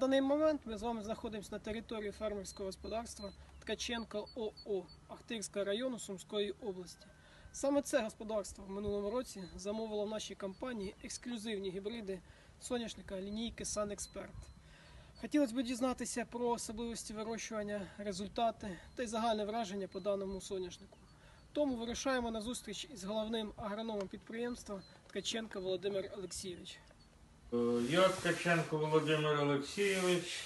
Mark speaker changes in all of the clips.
Speaker 1: даний момент ми з вами знаходимося на території фермерського господарства Ткаченко ОО Ахтирського району Сумської області. Саме це господарство в минулому році замовило в нашій компанії ексклюзивні гібриди соняшника лінійки Санексперт. Хотілося б дізнатися про особливості вирощування, результати та й загальне враження по даному соняшнику. Тому вирушаємо на зустріч із головним агрономом підприємства Ткаченко Володимир Олексійович.
Speaker 2: Е, Я Ткаченко Володимир Олексійович,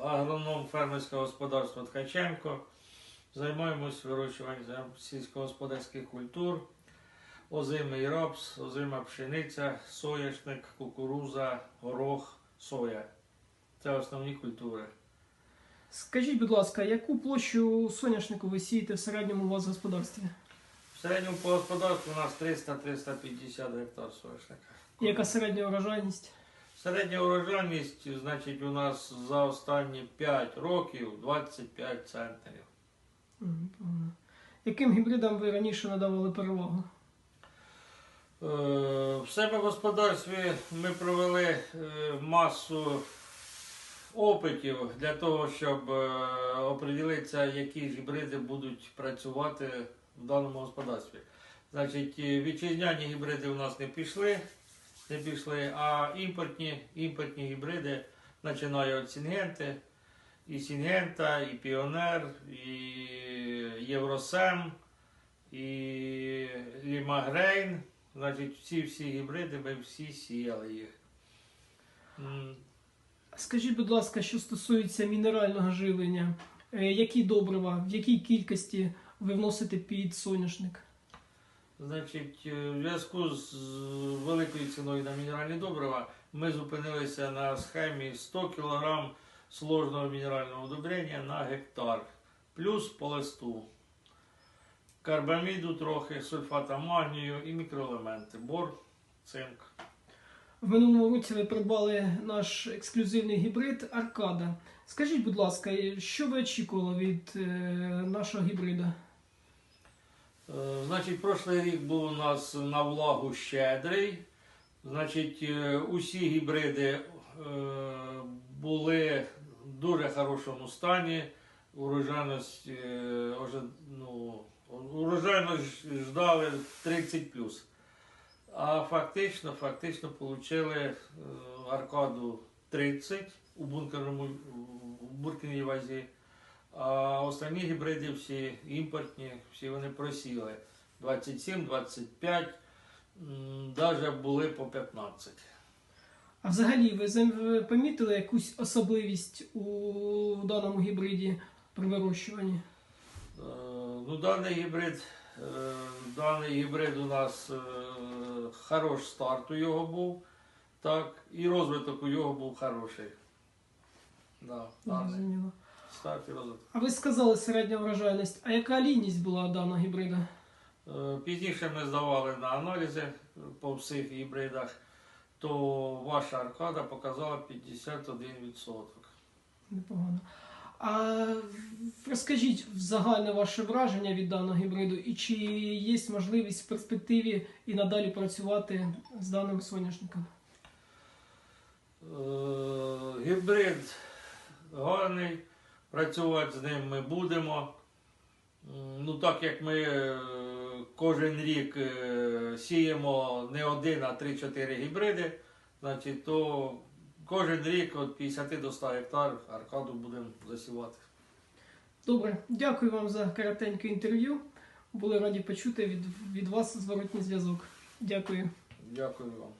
Speaker 2: агроном фермерського господарства Ткаченко. Займаємось вирощуванням сільськогосподарських культур, озимий рапс, озима пшениця, соняшник, кукуруза, горох, соя. Це основні культури.
Speaker 1: Скажіть, будь ласка, яку площу соняшнику ви сієте в середньому у вас в господарстві?
Speaker 2: В середньому по господарству у нас 300-350 гектар соняшника.
Speaker 1: Яка середня урожайність?
Speaker 2: Середня урожайність, значить, у нас за останні 5 років 25 центнерів.
Speaker 1: Мгм. Яким гібридам ви раніше надавали перевагу?
Speaker 2: Е, В себе в господарстві ми провели е, масу опитів для того, щоб е, оприділитися, які гібриди будуть працювати в даному господарстві. Значить, е, вітчизняні гібриди у нас не пішли, не пішли, а імпортні, імпортні гібриди, починаю від Сінгенти, і Сінгента, і Піонер, і Євросем, і Лімагрейн. Значить, всі всі гібриди, ми всі сіяли їх.
Speaker 1: Скажіть, будь ласка, що стосується мінерального живлення, е, які добрива, в якій кількості ви вносите під соняшник?
Speaker 2: Значить, е, в зв'язку з великою ціною на мінеральні добрива ми зупинилися на схемі 100 кг сложного мінерального удобрення на гектар, плюс по листу. Карбаміду трохи, сульфата магнію і мікроелементи, бор, цинк.
Speaker 1: В минулому році ви придбали наш ексклюзивний гібрид Аркада. Скажіть, будь ласка, що ви очікували від е, нашого гібрида?
Speaker 2: Е, Значить, прошлий рік був у нас на влагу щедрий. Значить, е, усі гібриди е, були в дуже хорошому стані. Урожайність, ну, урожайність ждали 30 А фактично, фактично отримали аркаду 30 у бункерному у буркерній вазі. А останні гібриди всі імпортні, всі вони просіли. 27, 25, навіть були по 15.
Speaker 1: А взагалі, ви помітили якусь особливість у даному гібриді при вирощуванні?
Speaker 2: Е, Ну, даний гібрид, е, даний гібрид у нас е, хорош старт у його був, так, і розвиток у його був хороший. Да.
Speaker 1: Зрозуміло.
Speaker 2: Старт і.
Speaker 1: А ви сказали середня врожайність. А яка лінність була даного гібрида?
Speaker 2: Е, Пізніше ми здавали на аналізи по всіх гібридах, то ваша аркада показала 51%.
Speaker 1: Непогано. А розкажіть загальне ваше враження від даного гібриду і чи є можливість в перспективі і надалі працювати з даним соняшником?
Speaker 2: Е, Гібрид гарний, працювати з ним ми будемо. Ну, так як ми е, кожен рік е, сіємо не один, а 3-4 гібриди, значить, то кожен рік від 50 до 100 гектар аркаду будемо засівати.
Speaker 1: Добре, дякую вам за коротеньке інтерв'ю. Були раді почути від, від вас зворотній зв'язок. Дякую.
Speaker 2: Дякую вам.